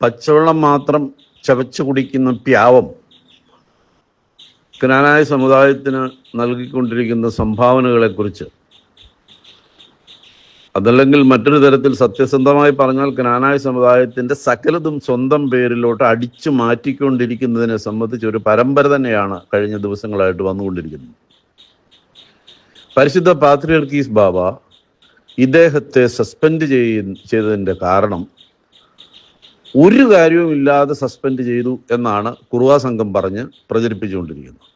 പച്ചവെള്ളം മാത്രം ചവച്ചു കുടിക്കുന്ന പ്യാവം ക്നാനായ സമുദായത്തിന് നൽകിക്കൊണ്ടിരിക്കുന്ന സംഭാവനകളെക്കുറിച്ച്. അതല്ലെങ്കിൽ മറ്റൊരു തരത്തിൽ സത്യസന്ധമായി പറഞ്ഞാൽ ക്നാനായ സമുദായത്തിന്റെ സകലതും സ്വന്തം പേരിലോട്ട് അടിച്ചു മാറ്റിക്കൊണ്ടിരിക്കുന്നതിനെ സംബന്ധിച്ച് ഒരു പരമ്പര തന്നെയാണ് കഴിഞ്ഞ ദിവസങ്ങളായിട്ട് വന്നുകൊണ്ടിരിക്കുന്നത്. പരിശുദ്ധ പാത്രിയർക്കീസ് ബാബ ഇദ്ദേഹത്തെ സസ്പെൻഡ് ചെയ്തതിന്റെ കാരണം ഒരു കാര്യവും ഇല്ലാതെ സസ്പെൻഡ് ചെയ്തു എന്നാണ് കുറുവാ സംഘം പറഞ്ഞ് പ്രചരിപ്പിച്ചുകൊണ്ടിരിക്കുന്നത്.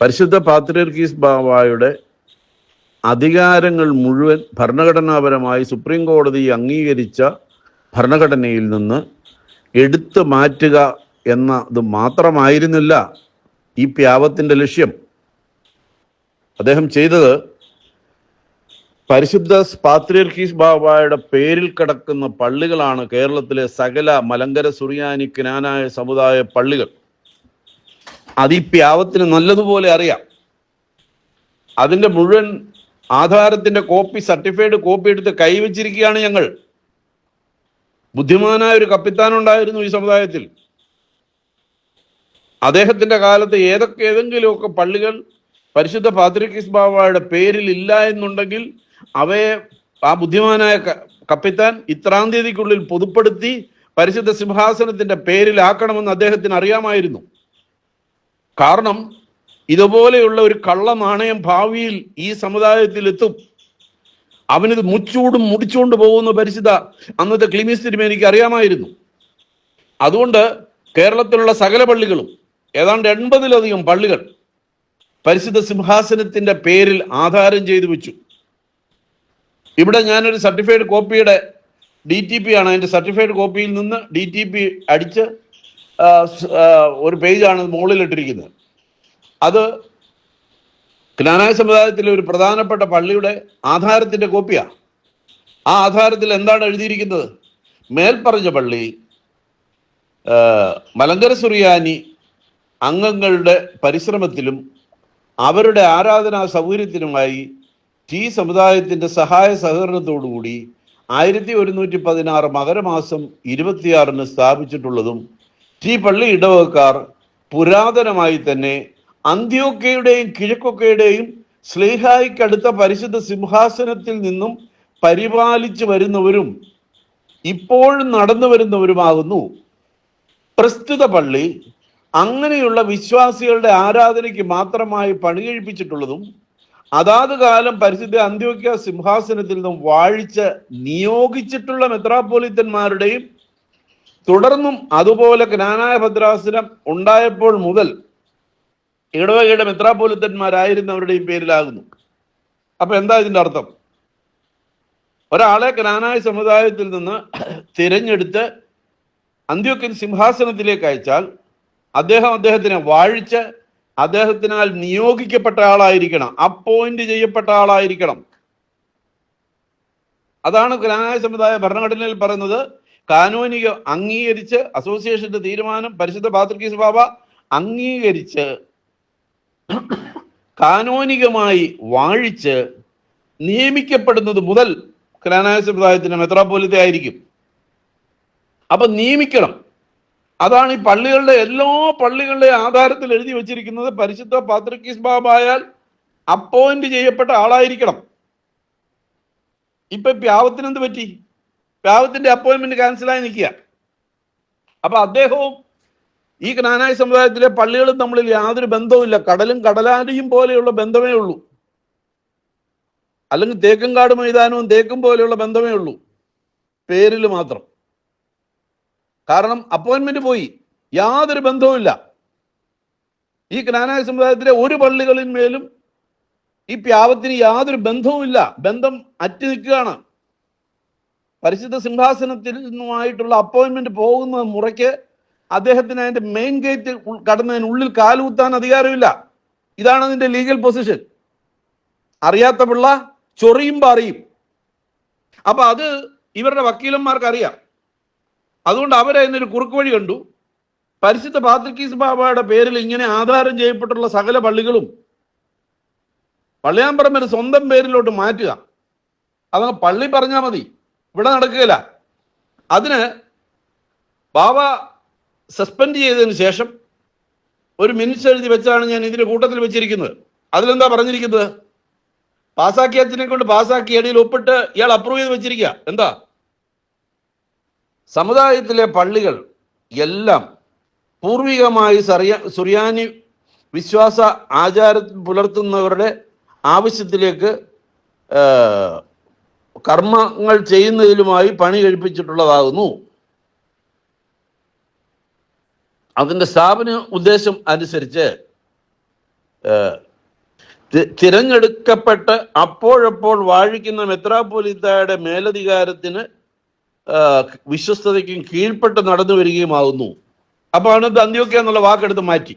പരിശുദ്ധ പാത്രിയർക്കീസ് ബാബായുടെ അധികാരങ്ങൾ മുഴുവൻ ഭരണഘടനാപരമായി സുപ്രീം കോടതി അംഗീകരിച്ച ഭരണഘടനയിൽ നിന്ന് എടുത്തു മാറ്റുക എന്നത് മാത്രമായിരുന്നില്ല ഈ പ്യാവത്തിന്റെ ലക്ഷ്യം. അദ്ദേഹം ചെയ്തത് പരിശുദ്ധ പാത്രിയർക്കീസ് ബാബായുടെ പേരിൽ കിടക്കുന്ന പള്ളികളാണ് കേരളത്തിലെ സകല മലങ്കര സുറിയാനി ക്നാനായ സമുദായ പള്ളികൾ. അത് ഈ പ്യാവത്തിന് നല്ലതുപോലെ അറിയാം. അതിന്റെ മുഴുവൻ ആധാരത്തിന്റെ കോപ്പി സർട്ടിഫൈഡ് കോപ്പി എടുത്ത് കൈവച്ചിരിക്കുകയാണ് ഞങ്ങൾ. ബുദ്ധിമാനായ ഒരു കപ്പിത്താനുണ്ടായിരുന്നു ഈ സമുദായത്തിൽ. അദ്ദേഹത്തിന്റെ കാലത്ത് ഏതൊക്കെ ഏതെങ്കിലുമൊക്കെ പള്ളികൾ പരിശുദ്ധ പാത്രിക്കിസ് ബാബായുടെ പേരിൽ ഇല്ല എന്നുണ്ടെങ്കിൽ അവയെ ആ ബുദ്ധിമാനായ കപ്പിത്താൻ ഇത്രാം തീയതിക്കുള്ളിൽ പൊതുപ്പെടുത്തി പരിശുദ്ധ സിംഹാസനത്തിന്റെ പേരിലാക്കണമെന്ന് അദ്ദേഹത്തിന് അറിയാമായിരുന്നു. കാരണം ഇതുപോലെയുള്ള ഒരു കള്ള നാണയം ഭാവിയിൽ ഈ സമുദായത്തിൽ എത്തും അവനിത് മുച്ചൂടും മുടിച്ചുകൊണ്ട് പോകുന്ന പരിശുദ്ധ അന്നത്തെ ക്ലിമിസ് തിരുമേനിക്ക് അറിയാമായിരുന്നു. അതുകൊണ്ട് കേരളത്തിലുള്ള സകല പള്ളികളും ഏതാണ്ട് എൺപതിലധികം പള്ളികൾ പരിശുദ്ധ സിംഹാസനത്തിന്റെ പേരിൽ ആധാരം ചെയ്തു വെച്ചു. ഇവിടെ ഞാനൊരു സർട്ടിഫൈഡ് കോപ്പിയുടെ ഡി ടി പി ആണ്. അതിന്റെ സർട്ടിഫൈഡ് കോപ്പിയിൽ നിന്ന് ഡി ടി പി അടിച്ച് ഒരു പേജാണ് മുകളിലിട്ടിരിക്കുന്നത്. അത് ജ്ഞാനായ സമുദായത്തിലെ ഒരു പ്രധാനപ്പെട്ട പള്ളിയുടെ ആധാരത്തിന്റെ കോപ്പിയാണ് ആ ആധാരത്തിൽ എന്താണ് എഴുതിയിരിക്കുന്നത്? മേൽപ്പറഞ്ഞ പള്ളി മലങ്കര സുറിയാനി അംഗങ്ങളുടെ പരിശ്രമത്തിലും അവരുടെ ആരാധനാ സൗകര്യത്തിനുമായി ടി സമുദായത്തിന്റെ സഹായ സഹകരണത്തോടുകൂടി ആയിരത്തി ഒരുന്നൂറ്റി പതിനാറ് മകരമാസം ഇരുപത്തിയാറിന് സ്ഥാപിച്ചിട്ടുള്ളതും ടി പള്ളി ഇടവകക്കാർ പുരാതനമായി തന്നെ അന്ത്യോക്കയുടെയും കിഴക്കൊക്കയുടെയും സ്ലേഹായിക്കടുത്ത പരിശുദ്ധ സിംഹാസനത്തിൽ നിന്നും പരിപാലിച്ചു വരുന്നവരും ഇപ്പോഴും നടന്നു വരുന്നവരുമാകുന്നു. പ്രസ്തുത പള്ളി അങ്ങനെയുള്ള വിശ്വാസികളുടെ ആരാധനയ്ക്ക് മാത്രമായി പണികഴിപ്പിച്ചിട്ടുള്ളതും അതാത് കാലം പരിശുദ്ധ അന്ത്യോക്യ സിംഹാസനത്തിൽ നിന്നും വാഴിച്ച് നിയോഗിച്ചിട്ടുള്ള മെത്രാപ്പോലിത്തന്മാരുടെയും തുടർന്നും അതുപോലെ ജ്ഞാനായ ഭദ്രാസനം ഉണ്ടായപ്പോൾ മുതൽ ഇടവകയുടെ മെത്രാപ്പോലിത്തന്മാരായിരുന്നവരുടെയും പേരിലാകുന്നു. അപ്പൊ എന്താ ഇതിന്റെ അർത്ഥം? ഒരാളെ ജ്ഞാനായ സമുദായത്തിൽ നിന്ന് തിരഞ്ഞെടുത്ത് അന്ത്യോക്യൻ സിംഹാസനത്തിലേക്ക് അയച്ചാൽ അദ്ദേഹം അദ്ദേഹത്തിനെ വാഴിച്ച് അദ്ദേഹത്തിനാൽ നിയോഗിക്കപ്പെട്ട ആളായിരിക്കണം അപ്പോയിന്റ് ചെയ്യപ്പെട്ട ആളായിരിക്കണം. അതാണ് കലാനായ സമുദായ ഭരണഘടനയിൽ പറയുന്നത്. കാനൂനിക അംഗീകരിച്ച് അസോസിയേഷന്റെ തീരുമാനം പരിശുദ്ധ പാത്രികീസ് ബാബ അംഗീകരിച്ച് കാനോനികമായി വാഴിച്ച് നിയമിക്കപ്പെടുന്നത് മുതൽ കലാനായ സമുദായത്തിന്റെ മെത്രാപോലിത്തെ ആയിരിക്കും അപ്പൊ നിയമിക്കണം. അതാണ് ഈ പള്ളികളുടെ എല്ലാ പള്ളികളുടെ ആധാരത്തിൽ എഴുതി വെച്ചിരിക്കുന്നത് പരിശുദ്ധ പാത്രിക്കീസ് ബാബായാൽ അപ്പോയിന്റ് ചെയ്യപ്പെട്ട ആളായിരിക്കണം. ഇപ്പൊ പ്യാവത്തിന് എന്ത് പറ്റി? പ്യാവത്തിന്റെ അപ്പോയിന്റ്മെന്റ് ക്യാൻസലായി നിൽക്കുക. അപ്പൊ അദ്ദേഹവും ഈ ജ്ഞാനായ സമുദായത്തിലെ പള്ളികളും തമ്മിൽ യാതൊരു ബന്ധവുമില്ല കടലും കടലാരിയും പോലെയുള്ള ബന്ധമേ ഉള്ളൂ. അല്ലെങ്കിൽ തേക്കും കാട് മൈതാനവും തേക്കും പോലെയുള്ള ബന്ധമേ ഉള്ളൂ. പേരിൽ മാത്രം. കാരണം അപ്പോയിന്റ്മെന്റ് പോയി. യാതൊരു ബന്ധവുമില്ല. ഈ ജ്ഞാനായ സമുദായത്തിലെ ഒരു പള്ളികളിന്മേലും ഈ പ്യാവത്തിന് യാതൊരു ബന്ധവുമില്ല. ബന്ധം അറ്റി നിൽക്കുകയാണ്. പരിശുദ്ധ സിംഹാസനത്തിൽ നിന്നുമായിട്ടുള്ള അപ്പോയിന്റ്മെന്റ് പോകുന്ന മുറയ്ക്ക് അദ്ദേഹത്തിന് അതിന്റെ മെയിൻ ഗേറ്റ് കടന്നതിന് ഉള്ളിൽ കാലുകുത്താൻ അധികാരമില്ല. ഇതാണ് അതിന്റെ ലീഗൽ പൊസിഷൻ അറിയാത്ത പിള്ള ചൊറിയും പറയും. അപ്പൊ അത് ഇവരുടെ വക്കീലന്മാർക്ക് അറിയാം അതുകൊണ്ട് അവരതിനൊരു കുറുക്ക് വഴി കണ്ടു. പരിശുദ്ധ പാത്രിക്കീസ് ബാബയുടെ പേരിൽ ഇങ്ങനെ ആധാരം ചെയ്യപ്പെട്ടുള്ള സകല പള്ളികളും പള്ളിയാമ്പറമ്പിന് സ്വന്തം പേരിലോട്ട് മാറ്റുക. അതങ്ങ് പള്ളി പറഞ്ഞാൽ മതി. ഇവിടെ നടക്കുകയില്ല. അതിന് ബാബ സസ്പെൻഡ് ചെയ്തതിന് ശേഷം ഒരു മിനിറ്റ്സ് എഴുതി വെച്ചാണ് ഞാൻ ഇതിന്റെ കൂട്ടത്തിൽ വെച്ചിരിക്കുന്നത്. അതിലെന്താ പറഞ്ഞിരിക്കുന്നത്? പാസാക്കിയ അച്ഛനെ കൊണ്ട് പാസാക്കി ഇടയിൽ ഒപ്പിട്ട് ഇയാൾ അപ്രൂവ് ചെയ്ത് വെച്ചിരിക്കുക. എന്താ? സമുദായത്തിലെ പള്ളികൾ എല്ലാം പൂർവികമായി സറിയ സുറിയാനി വിശ്വാസ ആചാര പുലർത്തുന്നവരുടെ ആവശ്യത്തിലേക്ക് കർമ്മങ്ങൾ ചെയ്യുന്നതിലുമായി പണി കഴിപ്പിച്ചിട്ടുള്ളതാകുന്നു. അതിന്റെ സ്ഥാപന ഉദ്ദേശം അനുസരിച്ച് തിരഞ്ഞെടുക്കപ്പെട്ട് അപ്പോഴപ്പോൾ വാഴിക്കുന്ന മെത്രാപ്പൊലിത്തയുടെ മേലധികാരത്തിന് വിശ്വസ്തതയ്ക്കും കീഴ്പ്പെട്ട് നടന്നു വരികയുമാകുന്നു. അപ്പോൾ ആണ് അന്ത്യോക്യ എന്നുള്ള വാക്കെടുത്ത് മാറ്റി.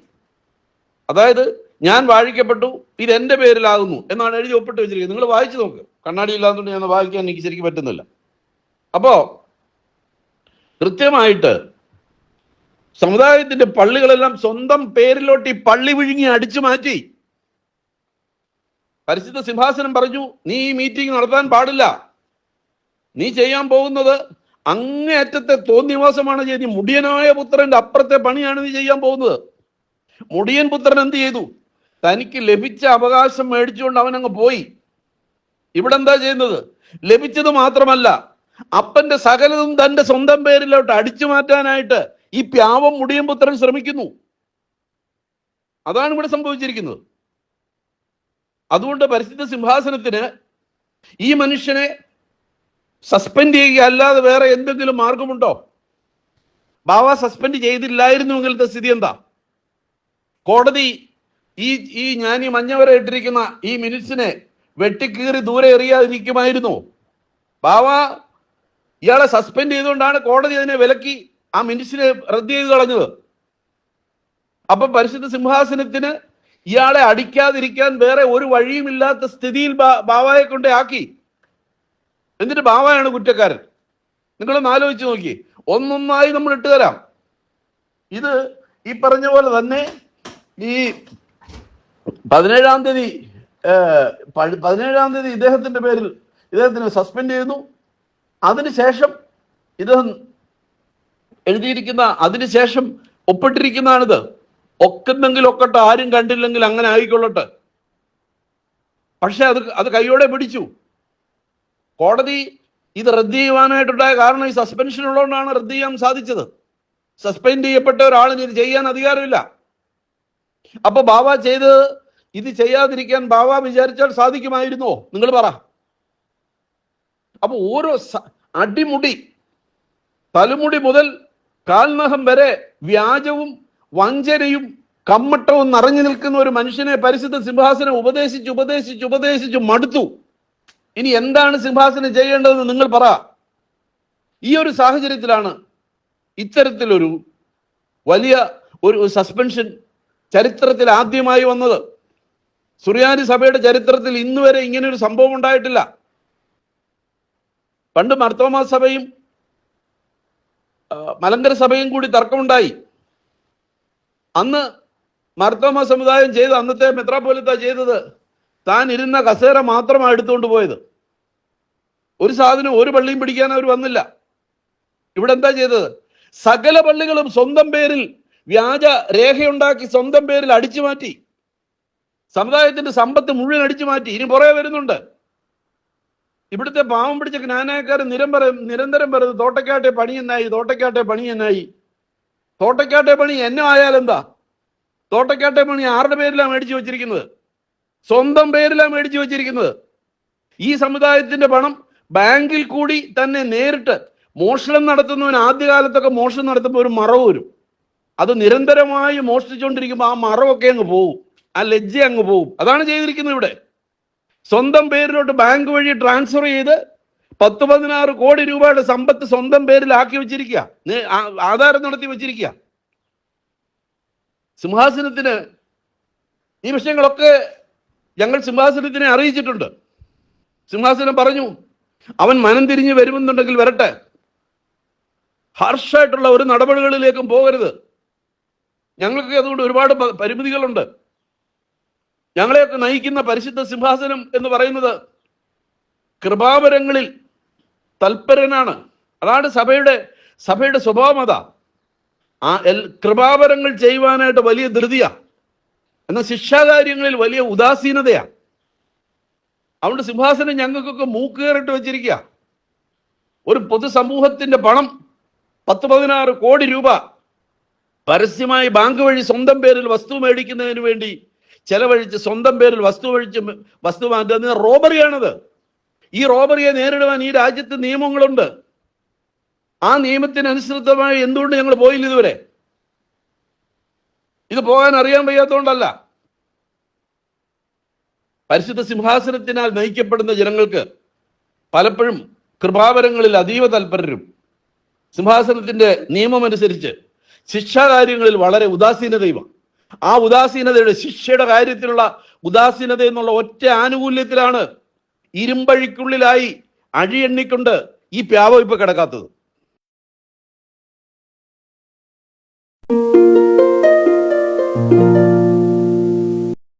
അതായത് ഞാൻ വാഴിക്കപ്പെട്ടു ഇത് എന്റെ പേരിലാകുന്നു എന്നാണ് എഴുതി ഒപ്പിട്ട് വെച്ചിരിക്കുന്നത്. നിങ്ങൾ വായിച്ചു നോക്ക്. കണ്ണാടി ഇല്ലാത്തതുകൊണ്ട് ഞാൻ വായിക്കാൻ എനിക്ക് ശരിക്കും പറ്റുന്നില്ല. അപ്പോ കൃത്യമായിട്ട് സമുദായത്തിന്റെ പള്ളികളെല്ലാം സ്വന്തം പേരിലോട്ട് ഈ പള്ളി വിഴുങ്ങി അടിച്ചു മാറ്റി. പരിശുദ്ധ സിംഹാസനം പറഞ്ഞു നീ ഈ മീറ്റിംഗ് നടത്താൻ പാടില്ല. നീ ചെയ്യാൻ പോകുന്നത് അങ്ങേയറ്റത്തെ തോന്നിവാസമാണ് ചെയ്തി. മുടിയനായ പുത്രന്റെ അപ്പുറത്തെ പണിയാണ് നീ ചെയ്യാൻ പോകുന്നത്. മുടിയൻ പുത്രൻ എന്ത് ചെയ്തു? തനിക്ക് ലഭിച്ച അവകാശം മേടിച്ചുകൊണ്ട് അവൻ അങ്ങ് പോയി. ഇവിടെ എന്താ ചെയ്യുന്നത്? ലഭിച്ചത് മാത്രമല്ല അപ്പന്റെ സകലതും തന്റെ സ്വന്തം പേരിലോട്ട് അടിച്ചു മാറ്റാനായിട്ട് ഈ പ്യാവം മുടിയൻ പുത്രൻ ശ്രമിക്കുന്നു. അതാണ് ഇവിടെ സംഭവിച്ചിരിക്കുന്നത്. അതുകൊണ്ട് പരിശുദ്ധ സിംഹാസനത്തിന് ഈ മനുഷ്യനെ സസ്പെൻഡ് ചെയ്യുക അല്ലാതെ വേറെ എന്തെങ്കിലും മാർഗമുണ്ടോ? ബാബ സസ്പെൻഡ് ചെയ്തില്ലായിരുന്നു എങ്കിലത്തെ സ്ഥിതി എന്താ? കോടതി ഈ ഈ ഞാൻ ഈ മഞ്ഞ വരെ ഇട്ടിരിക്കുന്ന ഈ മിനിറ്റ്സിനെ വെട്ടിക്കീറി ദൂരെ എറിയാതിരിക്കുമായിരുന്നു. ബാബ ഇയാളെ സസ്പെൻഡ് ചെയ്തുകൊണ്ടാണ് കോടതി അതിനെ വിലക്കി ആ മിനിറ്റ്സിനെ റദ്ദ് ചെയ്ത് കളഞ്ഞത്. അപ്പൊ പരിശുദ്ധ സിംഹാസനത്തിന് ഇയാളെ അടിക്കാതിരിക്കാൻ വേറെ ഒരു വഴിയുമില്ലാത്ത സ്ഥിതിയിൽ ബാവായെ കൊണ്ട് ആക്കി. എന്നിട്ട് ബാവയാണ് കുറ്റക്കാരൻ? നിങ്ങളൊന്ന് ആലോചിച്ച് നോക്കി. ഒന്നൊന്നായി നമ്മൾ ഇട്ട് തരാം. ഇത് ഈ പറഞ്ഞ പോലെ തന്നെ ഈ പതിനേഴാം തീയതി പതിനേഴാം തീയതി ഇദ്ദേഹത്തിന്റെ പേരിൽ ഇദ്ദേഹത്തിന് സസ്പെൻഡ് ചെയ്യുന്നു. അതിനുശേഷം ഇദ്ദേഹം എഴുതിയിരിക്കുന്ന അതിനുശേഷം ഒപ്പിട്ടിരിക്കുന്നതാണിത്. ഒക്കുന്നെങ്കിൽ ഒക്കട്ടെ ആരും കണ്ടില്ലെങ്കിൽ അങ്ങനെ ആയിക്കൊള്ളട്ടെ. പക്ഷെ അത് അത് കൈയോടെ പിടിച്ചു. കോടതി ഇത് റദ്ദ് ചെയ്യുവാനായിട്ടുണ്ടായ കാരണം ഈ സസ്പെൻഷൻ ഉള്ളതുകൊണ്ടാണ് റദ്ദ് ചെയ്യാൻ സാധിച്ചത്. സസ്പെൻഡ് ചെയ്യപ്പെട്ട ഒരാളിന് ഇത് ചെയ്യാൻ അധികാരമില്ല. അപ്പൊ ബാബ ചെയ്ത് ഇത് ചെയ്യാതിരിക്കാൻ ബാബ വിചാരിച്ചാൽ സാധിക്കുമായിരുന്നോ? നിങ്ങൾ പറ. അപ്പൊ ഓരോ അടിമുടി തലമുടി മുതൽ കാൽനഹം വരെ വ്യാജവും വഞ്ചനയും കമ്മട്ടവും നിറഞ്ഞു നിൽക്കുന്ന ഒരു മനുഷ്യനെ പരിശുദ്ധ സിംഹാസനം ഉപദേശിച്ച് ഉപദേശിച്ച് ഉപദേശിച്ച് മടുത്തു. ഇനി എന്താണ് സിംഹാസനം ചെയ്യേണ്ടതെന്ന് നിങ്ങൾ പറ. ഈ ഒരു സാഹചര്യത്തിലാണ് ഇത്തരത്തിലൊരു വലിയ ഒരു സസ്പെൻഷൻ ചരിത്രത്തിൽ ആദ്യമായി വന്നത്. സുറിയാനി സഭയുടെ ചരിത്രത്തിൽ ഇന്ന് വരെ ഇങ്ങനെ ഒരു സംഭവം ഉണ്ടായിട്ടില്ല. പണ്ട് മർത്തോമാ സഭയും മലങ്കര സഭയും കൂടി തർക്കമുണ്ടായി. അന്ന് മർത്തോമ സമുദായം ചെയ്ത് അന്നത്തെ മെത്രാപോലിത്ത ചെയ്തത് താൻ ഇരുന്ന കസേര മാത്രമാണ് എടുത്തുകൊണ്ട് പോയത്. ഒരു സാധനം ഒരു പള്ളിയും പിടിക്കാൻ അവർ വന്നില്ല. ഇവിടെ എന്താ ചെയ്തത്? സകല പള്ളികളും സ്വന്തം പേരിൽ വ്യാജ രേഖയുണ്ടാക്കി സ്വന്തം പേരിൽ അടിച്ചു മാറ്റി. സമുദായത്തിന്റെ സമ്പത്ത് മുഴുവൻ അടിച്ചു മാറ്റി. ഇനി പുറകെ വരുന്നുണ്ട്. ഇവിടുത്തെ പാവം പിടിച്ച ജ്ഞാനക്കാർ നിരന്തരം നിരന്തരം പറയുന്നത് തോട്ടക്കാട്ടെ പണി എന്നായി തോട്ടക്കാട്ടെ പണി എന്നായി. തോട്ടക്കാട്ടെ പണി എന്നെ ആയാലെന്താ? തോട്ടക്കാട്ടെ പണി ആരുടെ പേരിലാണ് മേടിച്ചു വെച്ചിരിക്കുന്നത്? സ്വന്തം പേരിലാണ് മേടിച്ചു വെച്ചിരിക്കുന്നത്. ഈ സമുദായത്തിന്റെ പണം ബാങ്കിൽ കൂടി തന്നെ നേരിട്ട് മോഷണം നടത്തുന്നവൻ ആദ്യകാലത്തൊക്കെ മോഷണം നടത്തുമ്പോൾ ഒരു മറവ് വരും. അത് നിരന്തരമായി മോഷ്ടിച്ചുകൊണ്ടിരിക്കുമ്പോൾ ആ മറവൊക്കെ അങ്ങ് പോവും. ആ ലജ്ജ അങ്ങ് പോവും. അതാണ് ചെയ്തിരിക്കുന്നത് ഇവിടെ. സ്വന്തം പേരിലോട്ട് ബാങ്ക് വഴി ട്രാൻസ്ഫർ ചെയ്ത് പത്ത് പതിനാറ് കോടി രൂപയുടെ സമ്പത്ത് സ്വന്തം പേരിലാക്കി വെച്ചിരിക്കുക ആധാരം നടത്തി വെച്ചിരിക്കുക സിംഹാസനത്തിന് ഈ വിഷയങ്ങളൊക്കെ ഞങ്ങൾ സിംഹാസനത്തിനെ അറിയിച്ചിട്ടുണ്ട്. സിംഹാസനം പറഞ്ഞു അവൻ മനം തിരിഞ്ഞ് വരുമെന്നുണ്ടെങ്കിൽ വരട്ടെ. ഹാർഷായിട്ടുള്ള ഒരു നടപടികളിലേക്കും പോകരുത്. ഞങ്ങൾക്ക് അതുകൊണ്ട് ഒരുപാട് പരിമിതികളുണ്ട്. ഞങ്ങളെയൊക്കെ നയിക്കുന്ന പരിശുദ്ധ സിംഹാസനം എന്ന് പറയുന്നത് കൃപാവരങ്ങളിൽ തൽപരനാണ്. അതാണ് സഭയുടെ സഭയുടെ സ്വഭാവം അതാ. ആ കൃപാവരങ്ങൾ ചെയ്യുവാനായിട്ട് വലിയ ധൃതിയാ. എന്നാൽ ശിക്ഷാകാര്യങ്ങളിൽ വലിയ ഉദാസീനതയാണ് അതുകൊണ്ട് സിംഹാസനം ഞങ്ങൾക്കൊക്കെ മൂക്കേറിട്ട് വെച്ചിരിക്കുക ഒരു പൊതുസമൂഹത്തിന്റെ പണം പത്ത് പതിനാറ് കോടി രൂപ പരസ്യമായി ബാങ്ക് വഴി സ്വന്തം പേരിൽ വസ്തു മേടിക്കുന്നതിന് വേണ്ടി ചെലവഴിച്ച് സ്വന്തം പേരിൽ വസ്തു വഴിച്ച് വസ്തു മാറ്റുന്ന റോബറിയാണത്. ഈ റോബറിയെ നേരിടുവാൻ ഈ രാജ്യത്ത് നിയമങ്ങളുണ്ട്. ആ നിയമത്തിനനുസൃതമായി എന്തുകൊണ്ട് ഞങ്ങൾ പോയില്ല ഇതുവരെ? ഇത് പോകാൻ അറിയാൻ വയ്യാത്തതുകൊണ്ടല്ല പരിശുദ്ധ സിംഹാസനത്തിനാൽ നയിക്കപ്പെടുന്ന ജനങ്ങൾക്ക് പലപ്പോഴും കൃപാവരങ്ങളിൽ അതീവ തൽപരരും സിംഹാസനത്തിന്റെ നിയമമനുസരിച്ച് ശിക്ഷാകാര്യങ്ങളിൽ വളരെ ഉദാസീനതയുമാണ്. ആ ഉദാസീനതയുടെ ശിക്ഷയുടെ കാര്യത്തിലുള്ള ഉദാസീനത എന്നുള്ള ഒറ്റ ആനുകൂല്യത്തിലാണ് ഇരുമ്പഴിക്കുള്ളിലായി അഴിയെണ്ണിക്കൊണ്ട് ഈ പ്യാവ ഇപ്പൊ കിടക്കാത്തത്.